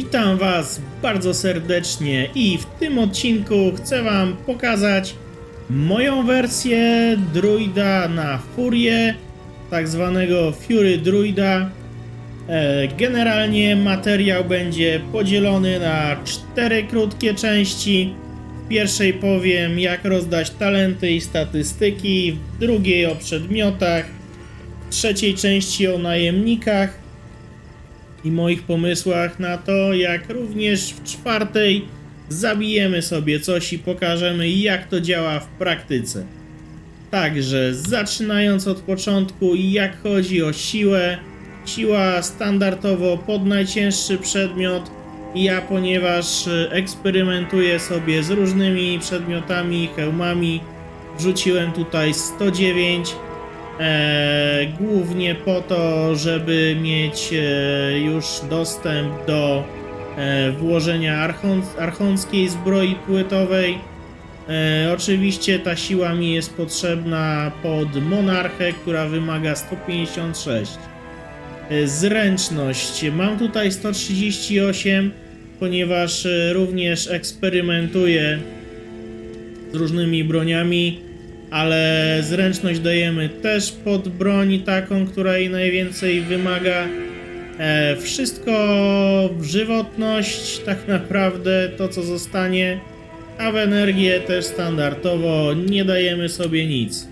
Witam Was bardzo serdecznie i w tym odcinku chcę Wam pokazać moją wersję druida na furię, tak zwanego Fury Druida. E, Generalnie materiał będzie podzielony na cztery krótkie części. W pierwszej powiem jak rozdać talenty i statystyki, w drugiej o przedmiotach, w trzeciej części o najemnikach i moich pomysłach na to, jak również w czwartej zabijemy sobie coś i pokażemy jak to działa w praktyce. Także zaczynając od początku, jak chodzi o siłę, siła standardowo pod najcięższy przedmiot. Ja, ponieważ y, eksperymentuję sobie z różnymi przedmiotami, hełmami, wrzuciłem tutaj 109. E, głównie po to, żeby mieć e, już dostęp do e, włożenia archon, archonckiej zbroi płytowej. Oczywiście ta siła mi jest potrzebna pod monarchę, która wymaga 156. E, Zręczność. Mam tutaj 138, ponieważ również eksperymentuję z różnymi broniami, ale zręczność dajemy też pod broń taką, która jej najwięcej wymaga. E, wszystko w żywotność, tak naprawdę to co zostanie, a w energię też standardowo nie dajemy sobie nic.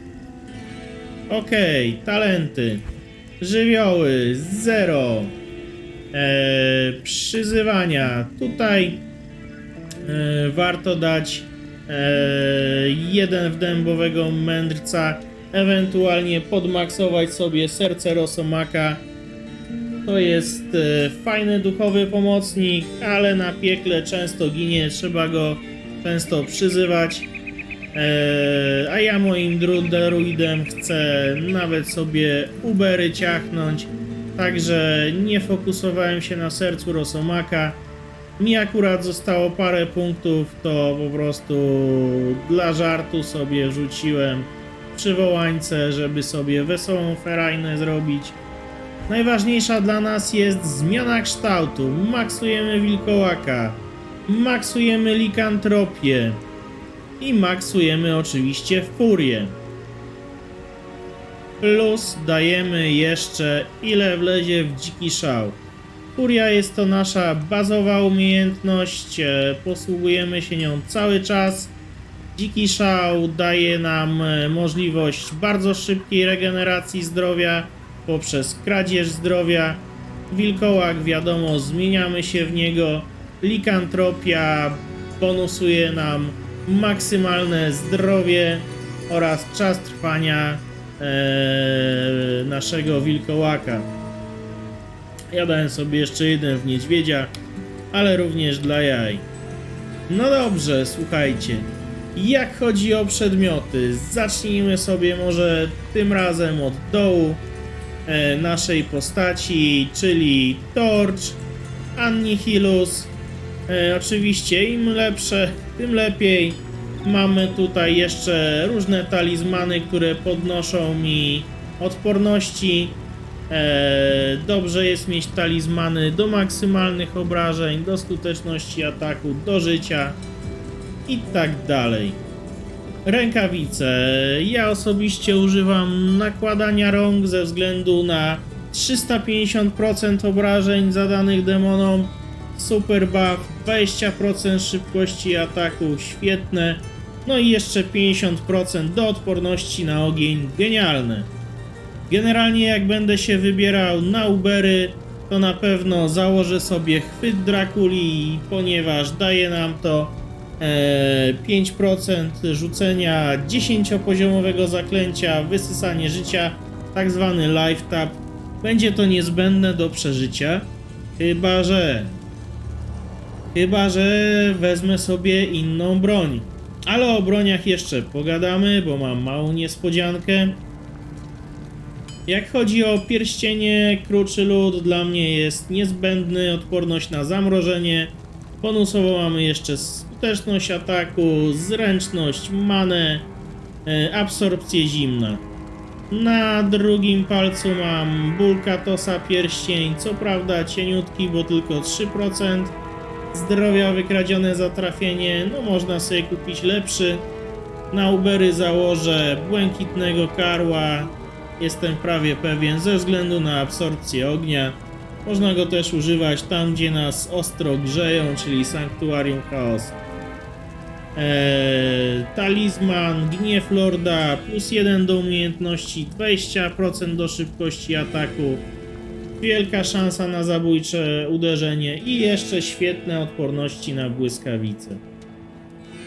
Okej, talenty. Żywioły 0. E, przyzywania. Tutaj e, warto dać jeden w dębowego mędrca, ewentualnie podmaksować sobie serce Rosomaka. To jest e, fajny duchowy pomocnik, ale na piekle często ginie, trzeba go często przyzywać. E, a ja moim dru- druidem chcę nawet sobie ubery ciachnąć, także nie fokusowałem się na sercu Rosomaka. Mi akurat zostało parę punktów, to po prostu dla żartu sobie rzuciłem przywołańce, żeby sobie wesołą ferajnę zrobić. Najważniejsza dla nas jest zmiana kształtu. Maksujemy wilkołaka, maksujemy likantropię i maksujemy oczywiście furię. Plus dajemy jeszcze ile wlezie w dziki szał. Furia jest to nasza bazowa umiejętność, e, posługujemy się nią cały czas. Dziki szał daje nam e, możliwość bardzo szybkiej regeneracji zdrowia poprzez kradzież zdrowia. Wilkołak, wiadomo, zmieniamy się w niego. Likantropia bonusuje nam maksymalne zdrowie oraz czas trwania e, naszego wilkołaka. Ja dałem sobie jeszcze jeden w niedźwiedzia, ale również dla jaj. No dobrze, słuchajcie. Jak chodzi o przedmioty, zacznijmy sobie może tym razem od dołu e, naszej postaci, czyli Torch, Annihilus. E, oczywiście im lepsze, tym lepiej. Mamy tutaj jeszcze różne talizmany, które podnoszą mi odporności. E, dobrze jest mieć talizmany do maksymalnych obrażeń, do skuteczności ataku, do życia i tak dalej. Rękawice. Ja osobiście używam nakładania rąk ze względu na 350% obrażeń zadanych demonom. Super buff, 20% szybkości ataku, świetne. No i jeszcze 50% do odporności na ogień, genialne. Generalnie jak będę się wybierał na Ubery, to na pewno założę sobie chwyt Drakuli, ponieważ daje nam to e, 5% rzucenia 10-poziomowego zaklęcia, wysysanie życia, tak zwany life tap. Będzie to niezbędne do przeżycia, chyba że chyba że wezmę sobie inną broń. Ale o broniach jeszcze pogadamy, bo mam małą niespodziankę. Jak chodzi o pierścienie, kruczy lód dla mnie jest niezbędny, odporność na zamrożenie. Bonusowo mamy jeszcze skuteczność ataku, zręczność, manę, e, absorpcję zimna. Na drugim palcu mam Bulkatosa pierścień, co prawda cieniutki, bo tylko 3% zdrowia wykradzione za trafienie, no można sobie kupić lepszy. Na Ubery założę błękitnego karła, jestem prawie pewien, ze względu na absorpcję ognia. Można go też używać tam, gdzie nas ostro grzeją, czyli Sanktuarium Chaosu. Eee, talizman, gniew lorda, plus 1 do umiejętności, 20% do szybkości ataku, wielka szansa na zabójcze uderzenie i jeszcze świetne odporności na błyskawice.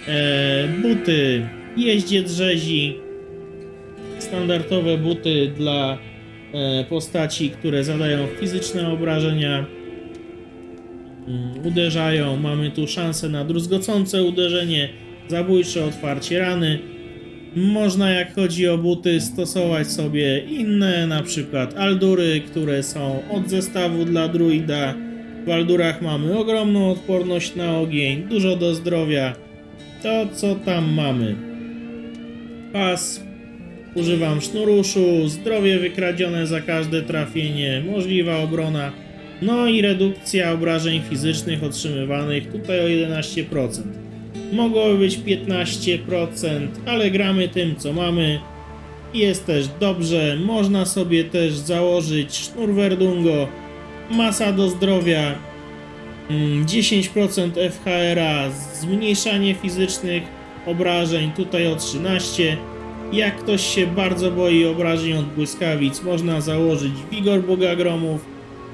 Eee, buty, jeździec rzezi, standardowe buty dla e, postaci, które zadają fizyczne obrażenia mm, uderzają. Mamy tu szansę na druzgocące uderzenie, zabójcze otwarcie rany. Można, jak chodzi o buty, stosować sobie inne, na przykład aldury, które są od zestawu dla druida. W aldurach mamy ogromną odporność na ogień, dużo do zdrowia. To, co tam mamy. Pas. Używam sznuruszu, zdrowie wykradzione za każde trafienie, możliwa obrona. No i redukcja obrażeń fizycznych otrzymywanych tutaj o 11%. Mogłoby być 15%, ale gramy tym co mamy. Jest też dobrze, można sobie też założyć sznur Verdungo, masa do zdrowia, mm, 10% FHR-a, zmniejszanie fizycznych obrażeń tutaj o 13%. Jak ktoś się bardzo boi obrażeń od błyskawic, można założyć Wigor Boga Gromów,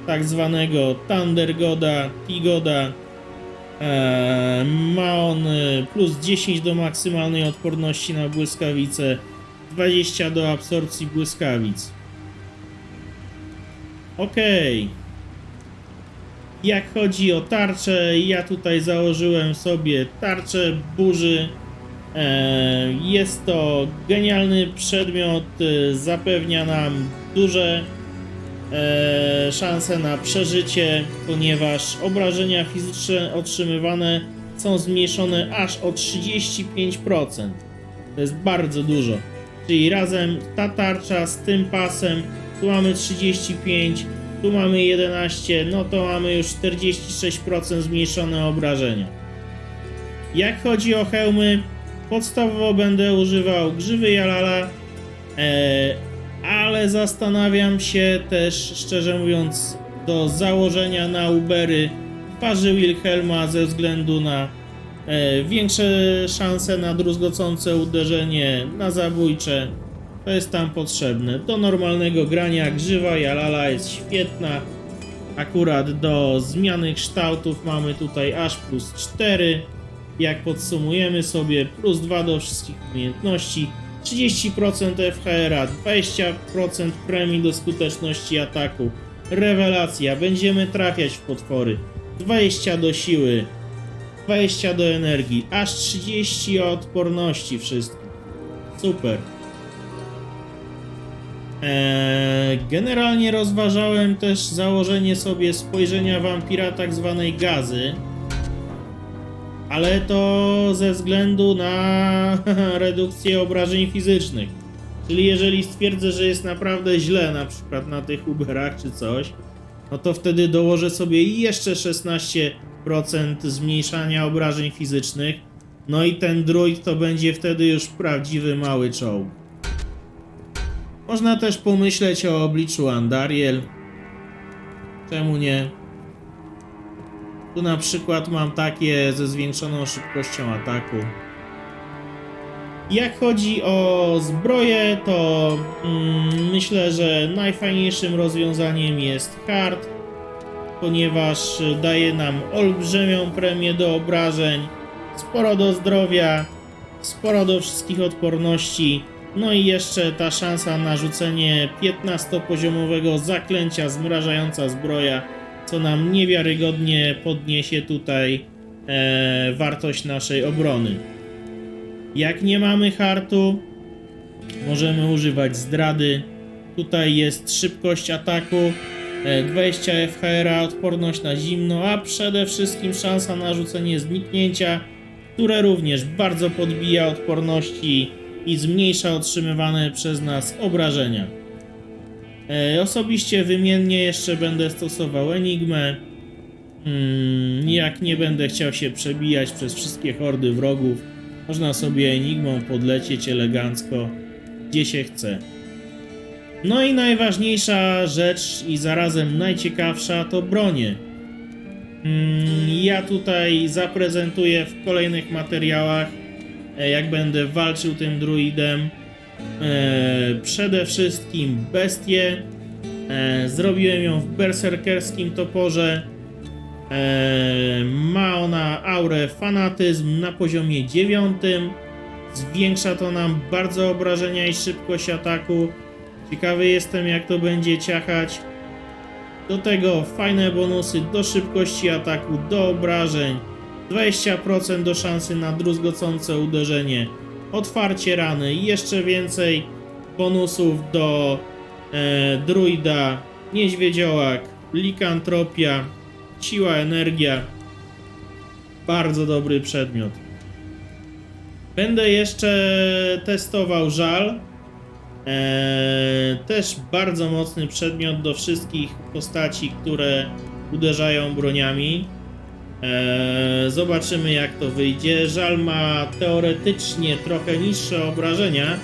tak zwanego Thunder Goda, T-Goda. Eee, ma on e, plus 10 do maksymalnej odporności na błyskawice, 20 do absorpcji błyskawic. Okej. Jak chodzi o tarczę, ja tutaj założyłem sobie tarczę burzy. E, Jest to genialny przedmiot, e, zapewnia nam duże e, szanse na przeżycie, ponieważ obrażenia fizyczne otrzymywane są zmniejszone aż o 35%. To jest bardzo dużo. Czyli razem ta tarcza z tym pasem, tu mamy 35, tu mamy 11, no to mamy już 46% zmniejszone obrażenia. Jak chodzi o hełmy, podstawowo będę używał grzywy Jalala, e, ale zastanawiam się też, szczerze mówiąc, do założenia na Ubery twarzy Wilhelma ze względu na e, większe szanse na druzgocące uderzenie, na zabójcze. To jest tam potrzebne. Do normalnego grania grzywa Jalala jest świetna. Akurat do zmiany kształtów mamy tutaj aż plus 4. Jak podsumujemy sobie, plus 2 do wszystkich umiejętności, 30% FHR-a, 20% premii do skuteczności ataku. Rewelacja, będziemy trafiać w potwory. 20 do siły, 20 do energii, aż 30 odporności wszystkich. Super. Eee, generalnie rozważałem też założenie sobie spojrzenia wampira tak zwanej gazy. Ale to ze względu na redukcję obrażeń fizycznych. Czyli jeżeli stwierdzę, że jest naprawdę źle, na przykład na tych Uberach czy coś, no to wtedy dołożę sobie jeszcze 16% zmniejszania obrażeń fizycznych. No i ten druid to będzie wtedy już prawdziwy mały czołg. Można też pomyśleć o obliczu Andariel. Czemu nie? Tu na przykład mam takie ze zwiększoną szybkością ataku. Jak chodzi o zbroję, to mm, myślę, że najfajniejszym rozwiązaniem jest hard, ponieważ daje nam olbrzymią premię do obrażeń, sporo do zdrowia, sporo do wszystkich odporności, no i jeszcze ta szansa na rzucenie 15-poziomowego zaklęcia zmrażająca zbroja, co nam niewiarygodnie podniesie tutaj e, wartość naszej obrony. Jak nie mamy hartu, możemy używać zdrady. Tutaj jest szybkość ataku, e, 20 FHR, odporność na zimno, a przede wszystkim szansa na rzucenie zniknięcia, które również bardzo podbija odporności i zmniejsza otrzymywane przez nas obrażenia. E, osobiście wymiennie jeszcze będę stosował Enigmę. Mm, jak nie będę chciał się przebijać przez wszystkie hordy wrogów, można sobie Enigmą podlecieć elegancko, gdzie się chce. No i najważniejsza rzecz i zarazem najciekawsza to bronie. Mm, Ja tutaj zaprezentuję w kolejnych materiałach, e, jak będę walczył tym druidem. E, Przede wszystkim bestię. E, Zrobiłem ją w berserkerskim toporze. E, Ma ona aurę fanatyzm na poziomie 9. Zwiększa to nam bardzo obrażenia i szybkość ataku. Ciekawy jestem, jak to będzie ciachać. Do tego fajne bonusy do szybkości ataku, do obrażeń, 20% do szansy na druzgocące uderzenie, otwarcie rany i jeszcze więcej bonusów do e, druida, niedźwiedziołak, likantropia, siła, energia. Bardzo dobry przedmiot. Będę jeszcze testował żal. Eee, też bardzo mocny przedmiot do wszystkich postaci, które uderzają broniami. Eee, zobaczymy jak to wyjdzie. Żal ma teoretycznie trochę niższe obrażenia,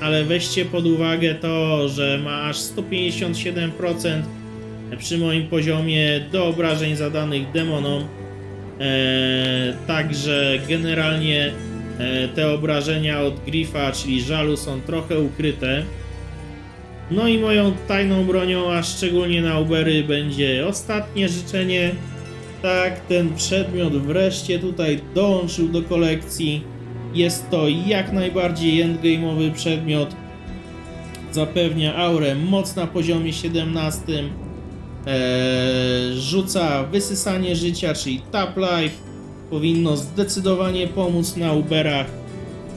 ale weźcie pod uwagę to, że ma aż 157% przy moim poziomie do obrażeń zadanych demonom. Eee, także generalnie e, te obrażenia od Grifa, czyli żalu, są trochę ukryte. No i moją tajną bronią, a szczególnie na Ubery, będzie ostatnie życzenie. Tak, ten przedmiot wreszcie tutaj dołączył do kolekcji. Jest to jak najbardziej endgame'owy przedmiot. Zapewnia aurę moc na poziomie 17. Eee, rzuca wysysanie życia, czyli tap life. Powinno zdecydowanie pomóc na Uberach.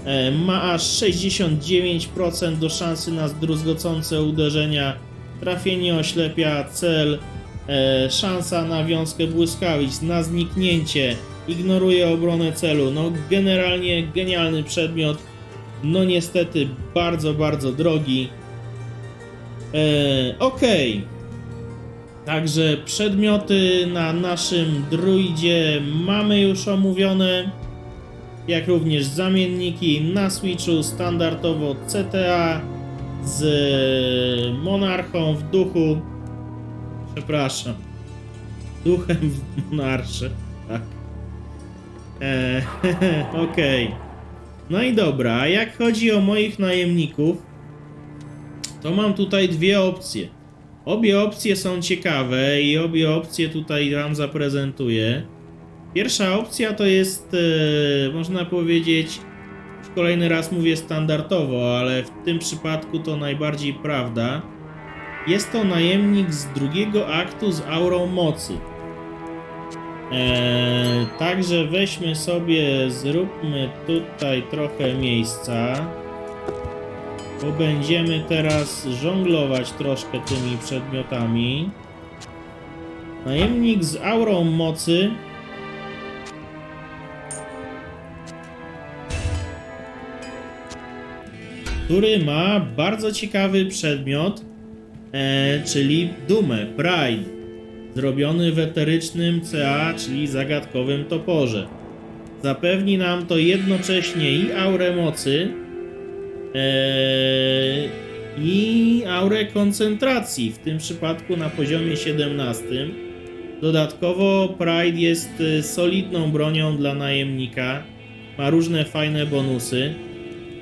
E, ma aż 69% do szansy na zdruzgocące uderzenia. Trafienie oślepia cel. E, szansa na wiązkę błyskawic, na zniknięcie. Ignoruje obronę celu. No generalnie genialny przedmiot. No niestety bardzo, bardzo drogi. E, Okej. Także przedmioty na naszym druidzie mamy już omówione, jak również zamienniki na Switchu standardowo CTA z monarchą w duchu. Przepraszam. Duchem w monarsze, tak. Eee, Okej. No i dobra, a jak chodzi o moich najemników, to mam tutaj dwie opcje. Obie opcje są ciekawe i obie opcje tutaj Wam zaprezentuję. Pierwsza opcja to jest, e, można powiedzieć, już kolejny raz mówię standardowo, ale w tym przypadku to najbardziej prawda. Jest to najemnik z drugiego aktu z aurą mocy. E, także weźmy sobie, zróbmy tutaj trochę miejsca. Bo będziemy teraz żonglować troszkę tymi przedmiotami. Najemnik z aurą mocy. Który ma bardzo ciekawy przedmiot, e, czyli Dumę, Pride. Zrobiony w eterycznym CA, czyli zagadkowym toporze. Zapewni nam to jednocześnie i aurę mocy, Eee, i aurę koncentracji, w tym przypadku na poziomie 17. Dodatkowo Pride jest y, solidną bronią dla najemnika, ma różne fajne bonusy.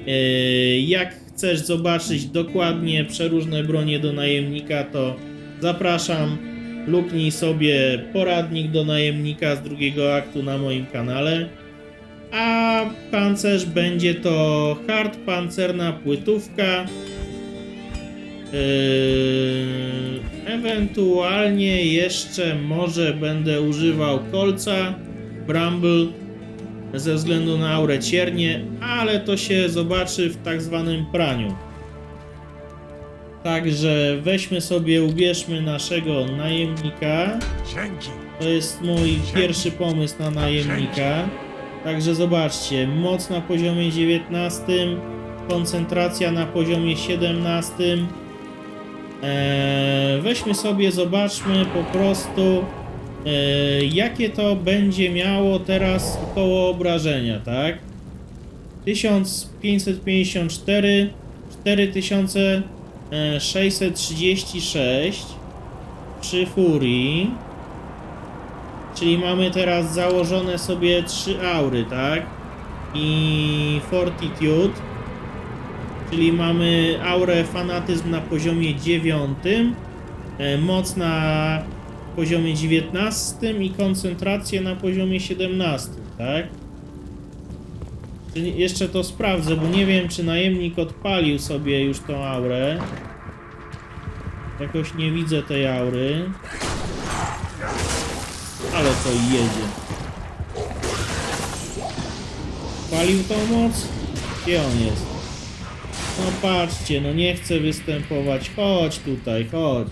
Eee, jak chcesz zobaczyć dokładnie przeróżne bronie do najemnika, to zapraszam. Luknij sobie poradnik do najemnika z drugiego aktu na moim kanale a pancerz będzie to hard pancerna płytówka. Yy, ewentualnie jeszcze może będę używał kolca Bramble ze względu na aurę ciernie, ale to się zobaczy w tak zwanym praniu. Także weźmy sobie, ubierzmy naszego najemnika. To jest mój pierwszy pomysł na najemnika. Także zobaczcie, moc na poziomie 19, koncentracja na poziomie 17. Eee, weźmy sobie, zobaczmy po prostu, jakie to będzie miało teraz koło obrażenia, tak? 1554, 4636 przy furii. Czyli mamy teraz założone sobie trzy aury, tak? I Fortitude. Czyli mamy aurę fanatyzm na poziomie 9, e, moc na poziomie 19 i koncentrację na poziomie 17, tak? Jeszcze to sprawdzę, bo nie wiem, czy najemnik odpalił sobie już tą aurę. Jakoś nie widzę tej aury. Ale to jedzie. Palił tą moc? Gdzie on jest? No patrzcie, no nie chcę występować. Chodź tutaj, chodź.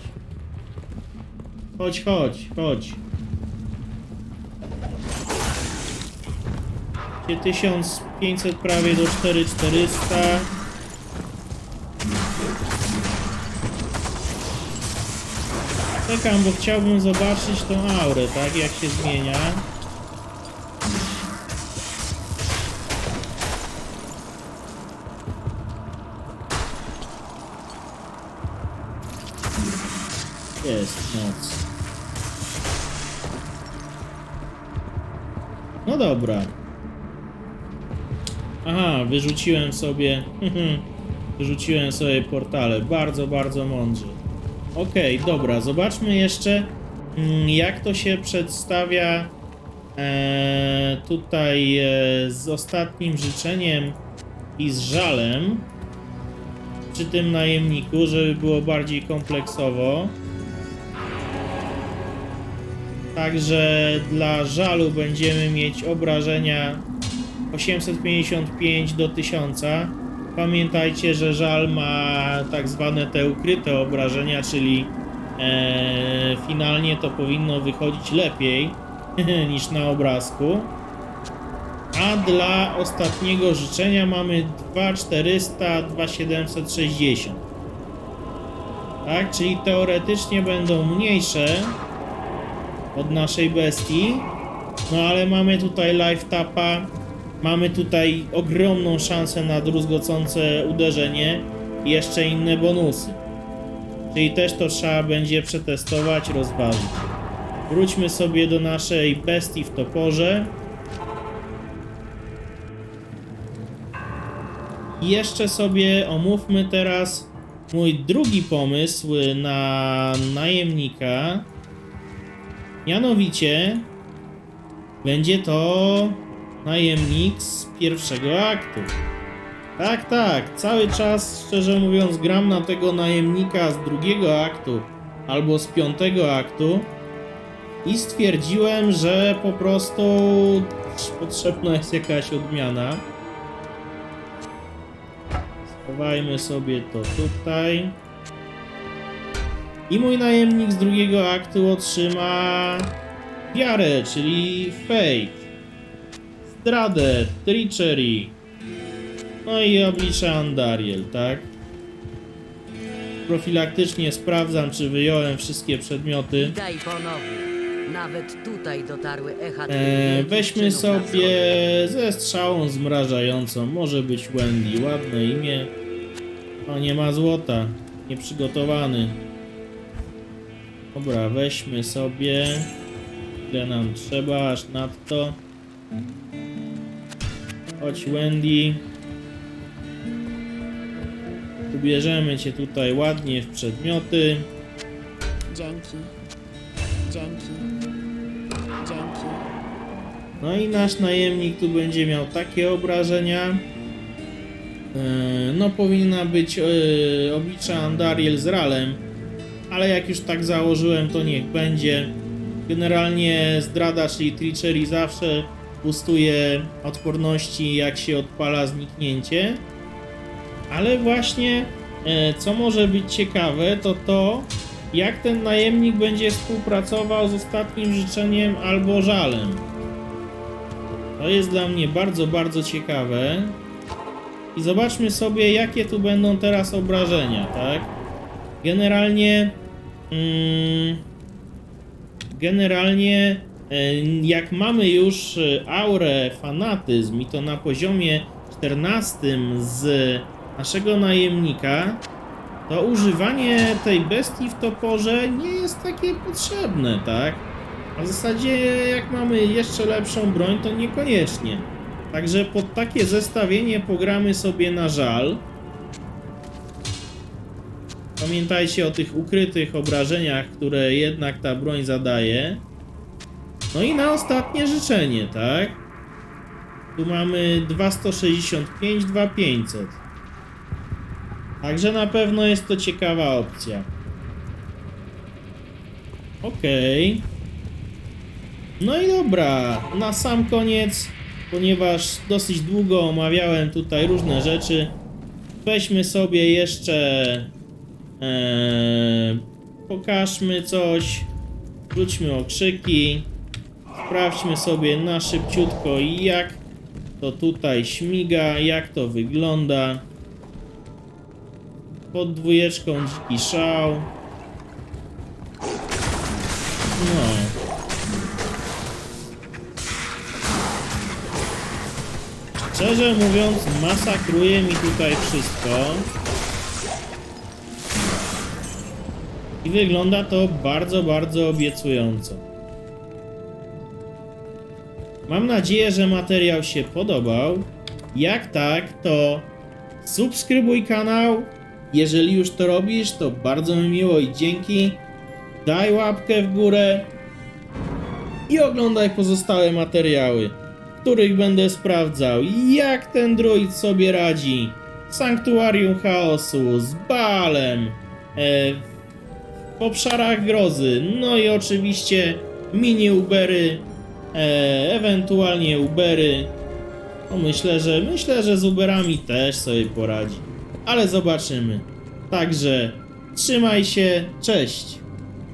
Chodź, chodź, chodź. Gdzie 1500 prawie do 4400. Czekam, bo chciałbym zobaczyć tą aurę, tak? Jak się zmienia. Jest noc. No dobra. Aha, wyrzuciłem sobie. wyrzuciłem sobie portale. Bardzo, bardzo mądrze. Okej, dobra, zobaczmy jeszcze mm, jak to się przedstawia e, tutaj e, z ostatnim życzeniem i z żalem przy tym najemniku, żeby było bardziej kompleksowo. Także dla żalu będziemy mieć obrażenia 855 do 1000. Pamiętajcie, że żal ma tak zwane te ukryte obrażenia, czyli e, finalnie to powinno wychodzić lepiej niż na obrazku. A dla ostatniego życzenia mamy 2400, 2760. Tak, czyli teoretycznie będą mniejsze od naszej bestii. No ale mamy tutaj life tapa, mamy tutaj ogromną szansę na druzgocące uderzenie i jeszcze inne bonusy. Czyli też to trzeba będzie przetestować, rozważyć. Wróćmy sobie do naszej bestii w toporze. I jeszcze sobie omówmy teraz mój drugi pomysł na najemnika. Mianowicie będzie to najemnik z pierwszego aktu. Tak, tak, cały czas, szczerze mówiąc, gram na tego najemnika z drugiego aktu albo z piątego aktu i stwierdziłem, że po prostu potrzebna jest jakaś odmiana. Schowajmy sobie to tutaj. I mój najemnik z drugiego aktu otrzyma wiarę, czyli fake, zdradę, treachery, no i oblicze Andariel, tak? Profilaktycznie sprawdzam, czy wyjąłem wszystkie przedmioty. Daj ponownie. Nawet tutaj dotarły echa E, twoich weźmy sobie ze strzałą zmrażającą. Może być Wendy, ładne imię. O, nie ma złota. Nieprzygotowany. Dobra, weźmy sobie. Ile nam trzeba, aż nadto. Chodź, Wendy. Ubierzemy cię tutaj ładnie w przedmioty. Dzięki. Dzięki. Dzięki. No i nasz najemnik tu będzie miał takie obrażenia. E, No powinna być e, oblicza Andariel z Ralem, ale jak już tak założyłem, to niech będzie. Generalnie zdrada, czyli Treachery zawsze boostuje odporności jak się odpala zniknięcie. Ale właśnie e, co może być ciekawe, to to jak ten najemnik będzie współpracował z ostatnim życzeniem albo żalem. To jest dla mnie bardzo, bardzo ciekawe. I zobaczmy sobie, jakie tu będą teraz obrażenia, tak? Generalnie. Mm, generalnie, e, jak mamy już e, aurę fanatyzm i to na poziomie 14 z naszego najemnika, to używanie tej bestii w toporze nie jest takie potrzebne, tak? A w zasadzie jak mamy jeszcze lepszą broń, to niekoniecznie. Także pod takie zestawienie pogramy sobie na żal. Pamiętajcie o tych ukrytych obrażeniach, które jednak ta broń zadaje. No i na ostatnie życzenie, tak? Tu mamy 2165, 2500. Także na pewno jest to ciekawa opcja. Okej. No i dobra, na sam koniec, ponieważ dosyć długo omawiałem tutaj różne rzeczy, weźmy sobie jeszcze. Eee, pokażmy coś, wróćmy okrzyki, sprawdźmy sobie na szybciutko, jak to tutaj śmiga, jak to wygląda. Pod dwójeczką dziki szał. No. Szczerze mówiąc, masakruje mi tutaj wszystko. I wygląda to bardzo, bardzo obiecująco. Mam nadzieję, że materiał się podobał. Jak tak, to subskrybuj kanał. Jeżeli już to robisz, to bardzo mi miło i dzięki. Daj łapkę w górę i oglądaj pozostałe materiały, w których będę sprawdzał, jak ten druid sobie radzi Sanktuarium Chaosu, z Baalem, e, w obszarach grozy, no i oczywiście mini Ubery, e, ewentualnie Ubery. No myślę, że myślę, że z Uberami też sobie poradzi, ale zobaczymy. Także trzymaj się, cześć.